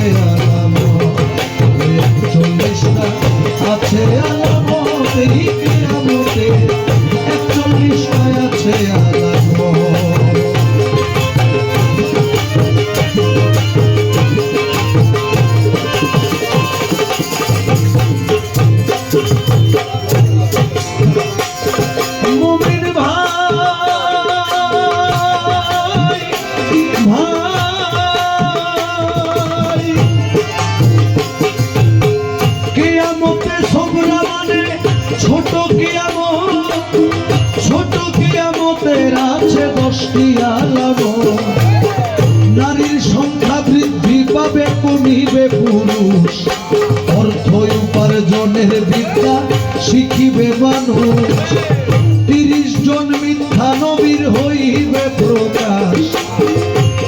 Yeah. সবরা মানে ছোট কিয়ামত, ছোট কিয়ামতের আছে দশটি আলামত। নারীর সংখ্যা বৃদ্ধি পাবে, কমিবে পুরুষ। অর্থ উপার্জনের বিদ্যা শিখিবে মানুষ। তিরিশ জন মিথ্যা নবীর হইবে প্রকাশ।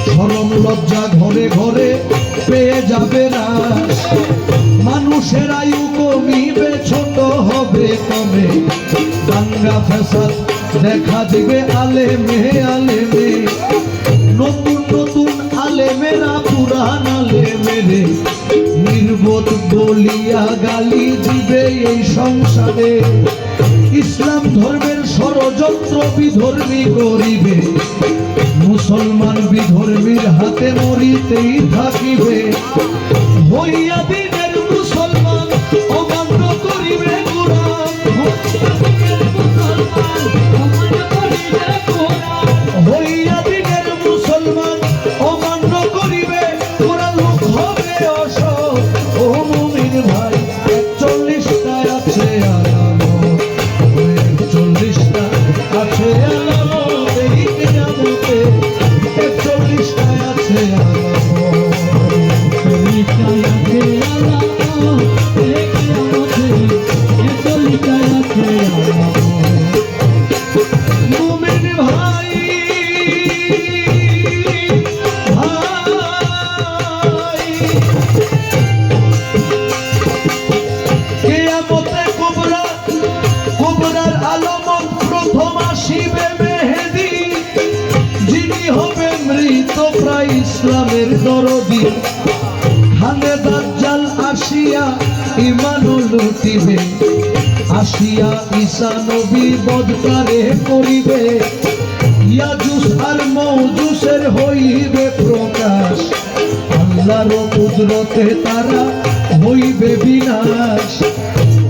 শরম লজ্জা ঘরে ঘরে পেয়ে যাবে না দাঙ্গা দেখা দিবে আলেমে আলেমে। নতুন নতুন আলেমেরা, পুরান আলেমেরে নির্বোধ বলিয়া গালি দিবে এই সংসারে ইসলাম ধর্মের ষড়যন্ত্র বিধর্মী করিবে। মুসলমান বিধর্মীর হাতে মরিতেই থাকিবে। হইয়া প্রায় ইসলামের দরদি। খানে দাজ্জাল আসিয়া ইমানও লুটিবে আসিয়া ঈসা নবী বদকারে করিবে ইয়াজুস আর মৌজুসের হইবে প্রকাশ, আল্লাহর কুদরতে তারা হইবে বিনাশ।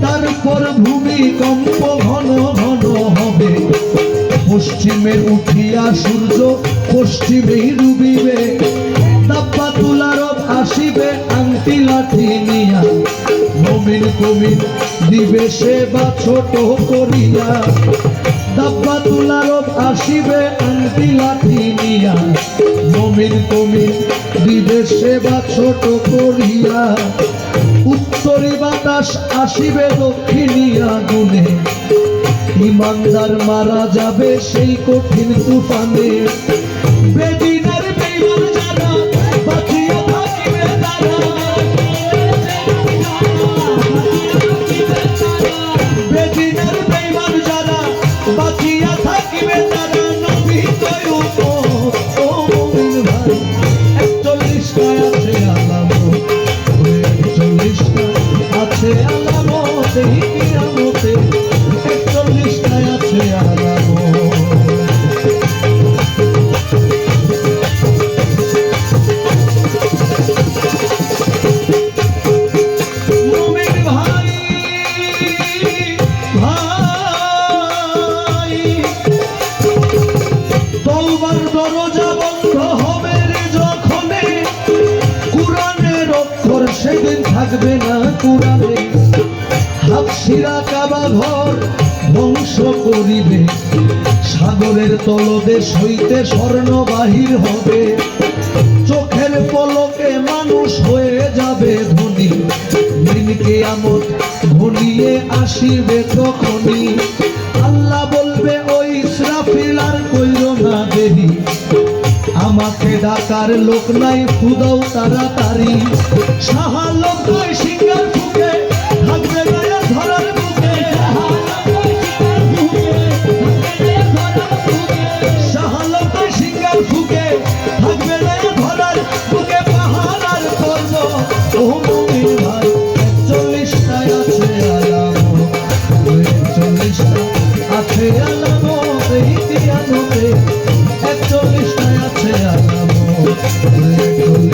তারপর ভূমিকম্প ঘন ঘন পশ্চিমে উঠিয়া সূর্য, পশ্চিমেই ডুবিবে। দাব্বা তুলারব আসিবে, আংটি লাঠি নিয়া। নমিন কমিন দিবে সেবা ছোট করিয়া। দাব্বা তুলারব আসিবে, আংটি লাঠি নিয়া। নমিন কমিন দিবে সেবা ছোট করিয়া। উত্তরে বাতাস আসিবে দক্ষিণিয়া গুনে ইমানদার মারা যাবে সেই কঠিন তুফানে। সেদিন থাকবে না কোরআনে হাফসিরা কাবা ঘর ধ্বংস করিবে। সাগরের তলদেশ হইতে স্বর্ণ বাহির হবে। চোখের পলকে মানুষ হয়ে যাবে ধনী। দিন কেয়ামত ঘনিয়ে আসিবে তখনই। আল্লাহ বলবে, ওই আমাকে ডাকার লোক নাই ফুদাও তাড়াতাড়ি। সাহালক নয়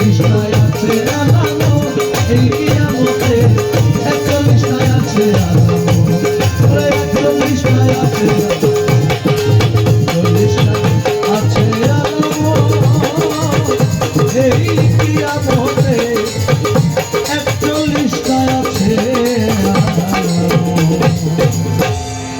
কৃষ্ণ আছে রাম এই